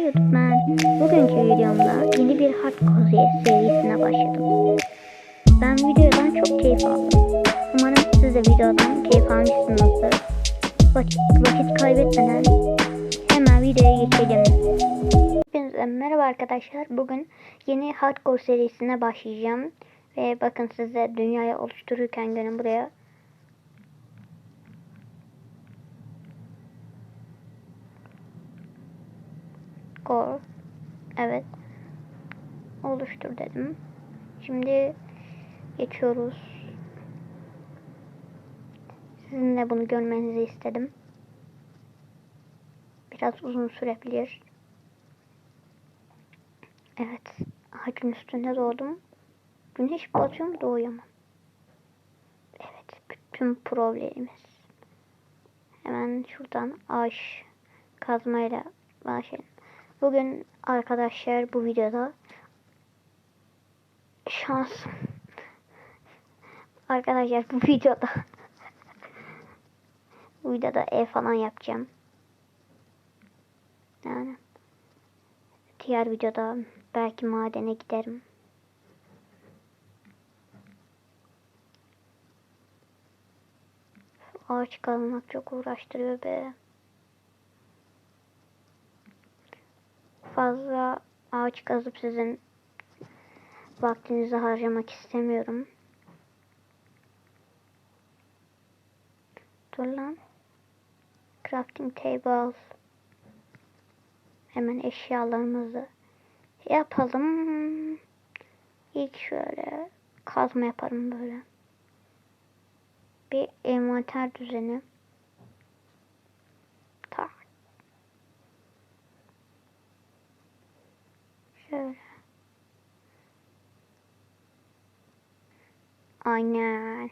YouTube ben. Bugünkü videomda yeni bir hardcore serisine başladım. Ben videodan çok keyif aldım. Umarım siz de videodan keyif almışsınızdır. Vakit, vakit kaybetmeden hemen videoya geçelim. Hepinize merhaba arkadaşlar. Bugün yeni hardcore serisine başlayacağım. Ve bakın size dünyayı oluştururken gelin buraya. Core. Evet. Oluştur dedim. Şimdi geçiyoruz. Sizin de bunu görmenizi istedim. Biraz uzun sürebilir. Evet. Ağacın üstünde doğdum. Güneş batıyor mu doğuyor mu? Evet. Bütün problemimiz. Hemen şuradan ağaç kazmayla başlayalım. Bugün arkadaşlar bu videoda şans arkadaşlar bu videoda bu videoda ev falan yapacağım. Yani diğer videoda belki madene giderim. Ağaç kazmak çok uğraştırıyor be. Ağaç kazıp sizin vaktinizi harcamak istemiyorum. Dur lan. Crafting table. Hemen eşyalarımızı yapalım. İlk şöyle kazma yaparım böyle. Bir envanter düzeni. Tak. Şöyle. Aynen.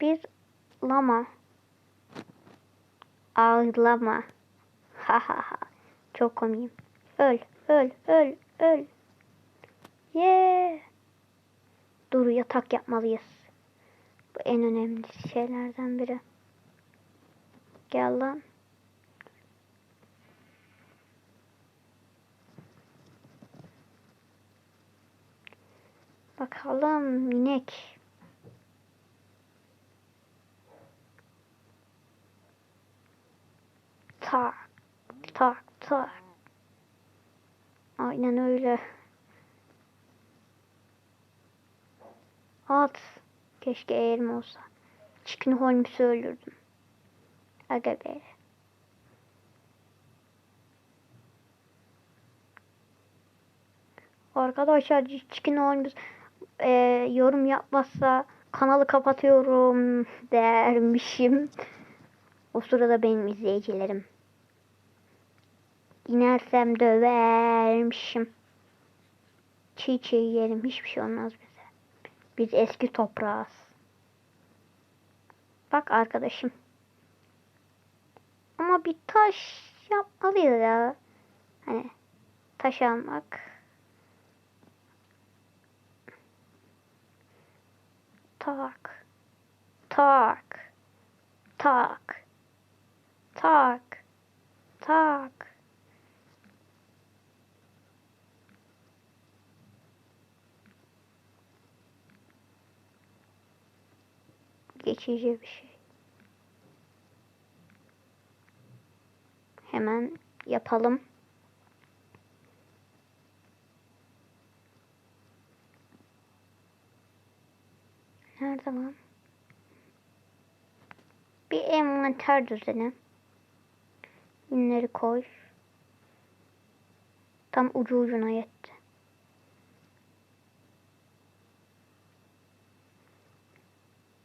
Bir lama. Ağlama. Ha ha ha. Çok komiyim. Öl, öl, öl, öl. Yeah. Dur yatak yapmalıyız. Bu en önemli şeylerden biri. Gel lan. Bakalım inek. Tak, tak, tak. Aynen öyle. At. Keşke eğerim olsa. Chicken Holmes'u öldürdüm. Aga be. Arkadaşlar Chicken Holmes e, yorum yapmazsa kanalı kapatıyorum dermişim. O sırada benim izleyicilerim. İnersem dövermişim. Çiğ çiğ yiyelim. Hiçbir şey olmaz bize. Biz eski toprağız. Bak arkadaşım. Ama bir taş yapmalıyız ya. Hani taş almak. Tak. Tak. Tak. Tak. Tak. Geçici bir şey. Hemen yapalım. Lan? Bir envanter düzeni. Ünleri koy. Tam ucu ucuna yetti.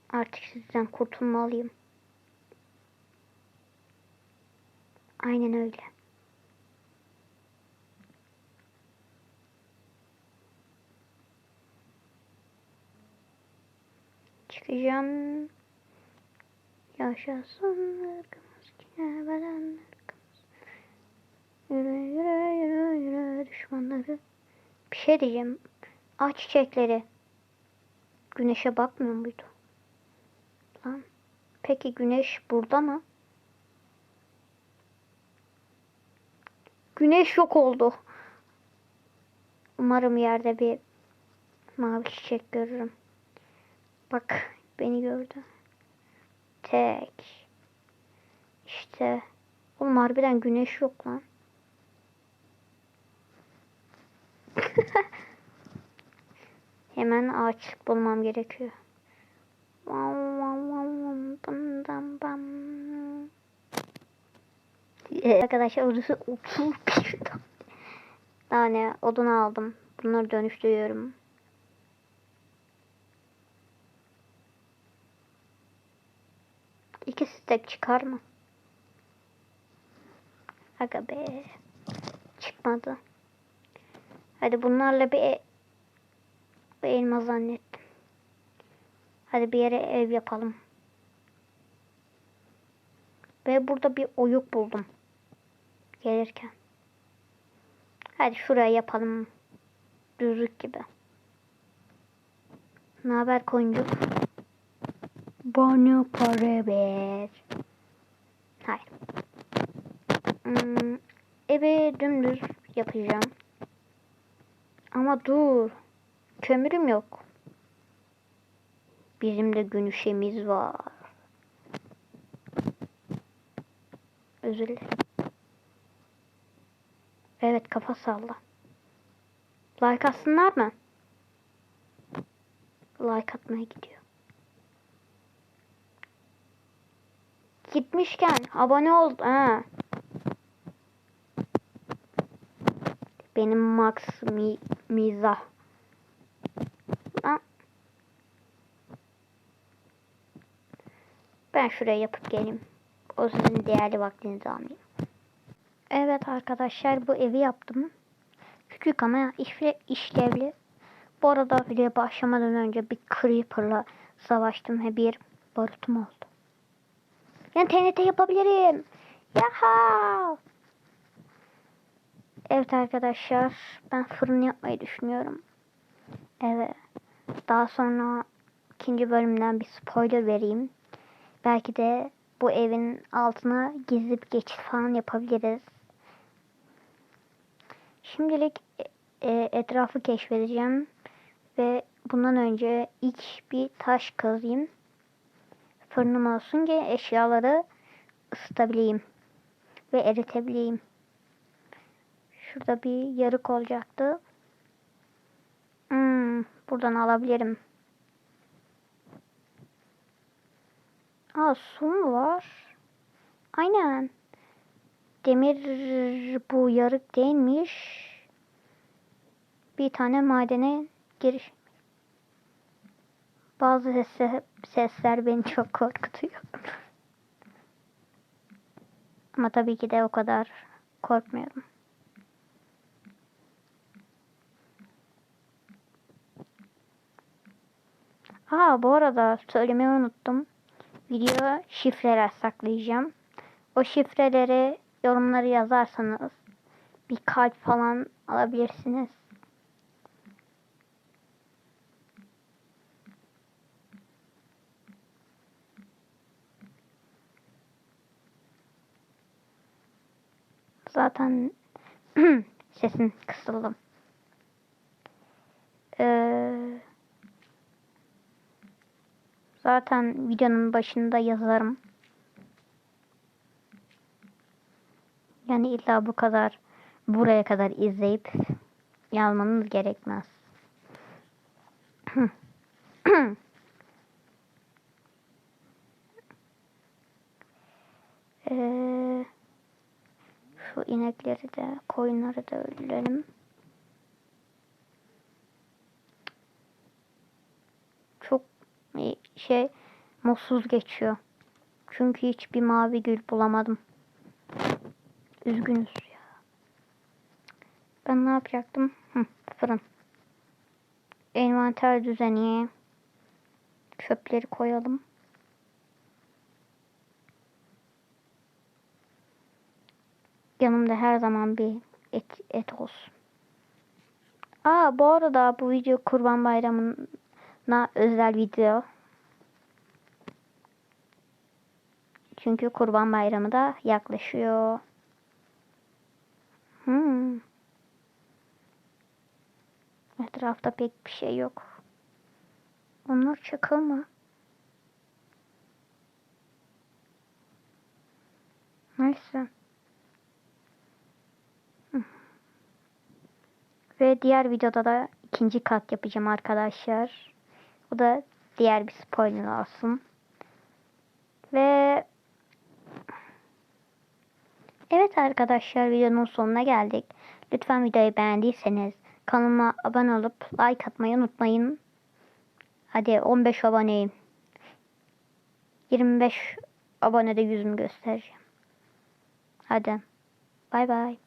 Artık sizden kurtulmalıyım. Aynen öyle. Çıkacağım. Yaşasın ırkımız yine beden ırkımız. Yürü yürü yürü yürü düşmanları. Bir şey diyeceğim. Ağaç çiçekleri. Güneşe bakmıyor muydu? Lan. Peki güneş burada mı? Güneş yok oldu. Umarım yerde bir mavi çiçek görürüm. Bak beni gördü. Tek. İşte. Oğlum harbiden güneş yok lan. Hemen ağaç bulmam gerekiyor. Arkadaşlar orası 31 tane odun aldım. Bunları dönüştürüyorum. İki stek çıkar mı? Aga be. Çıkmadı. Hadi bunlarla bir, e- bir elma zannettim. Hadi bir yere ev yapalım. Ve burada bir oyuk buldum. Gelirken. Hadi şuraya yapalım. Düzlük gibi. Ne haber koyuncuk? Bana para ver. Hayır. Hmm, evi dümdüz yapacağım. Ama dur. Kömürüm yok. Bizim de günüşemiz var. Özür dilerim. Evet kafa salla. Like atsınlar mı? Like atmaya gidiyor. Gitmişken abone ol. Ha. Benim Max mi, mizah. Lan. Ben şuraya yapıp geleyim. O sizin değerli vaktinizi almayayım. Evet arkadaşlar bu evi yaptım. Küçük ama işle, işlevli. Bu arada videoya başlamadan önce bir creeper'la savaştım ve bir barutum oldu. Yani TNT yapabilirim. Yaha! Evet arkadaşlar ben fırın yapmayı düşünüyorum. Evet. Daha sonra ikinci bölümden bir spoiler vereyim. Belki de bu evin altına gizli bir geçit falan yapabiliriz. Şimdilik e, etrafı keşfedeceğim ve bundan önce ilk bir taş kazayım. Fırınım olsun ki eşyaları ısıtabileyim ve eritebileyim. Şurada bir yarık olacaktı. Hmm, buradan alabilirim. Aa su mu var? Aynen. Demir bu yarık değilmiş. Bir tane madene giriş. Bazı sesler, sesler beni çok korkutuyor. Ama tabii ki de o kadar korkmuyorum. Aa bu arada söylemeyi unuttum. Video şifreler saklayacağım. O şifreleri yorumları yazarsanız bir kalp falan alabilirsiniz. Zaten sesin kısıldım. Ee, zaten videonun başında yazarım. Yani illa bu kadar buraya kadar izleyip yazmanız gerekmez. ee, şu inekleri de koyunları da öldürelim. Çok şey mutsuz geçiyor. Çünkü hiçbir mavi gül bulamadım. Üzgünüz ya. Ben ne yapacaktım? Hı, fırın. Envanter düzeni. Çöpleri koyalım. yanımda her zaman bir et, et olsun. Aa bu arada bu video Kurban Bayramı'na özel video. Çünkü Kurban Bayramı da yaklaşıyor. Hmm. Etrafta pek bir şey yok. Onlar çakıl mı? Neyse. Ve diğer videoda da ikinci kat yapacağım arkadaşlar. Bu da diğer bir spoiler olsun. Ve Evet arkadaşlar videonun sonuna geldik. Lütfen videoyu beğendiyseniz kanalıma abone olup like atmayı unutmayın. Hadi 15 aboneyim. 25 abonede yüzümü göstereceğim. Hadi. Bay bay.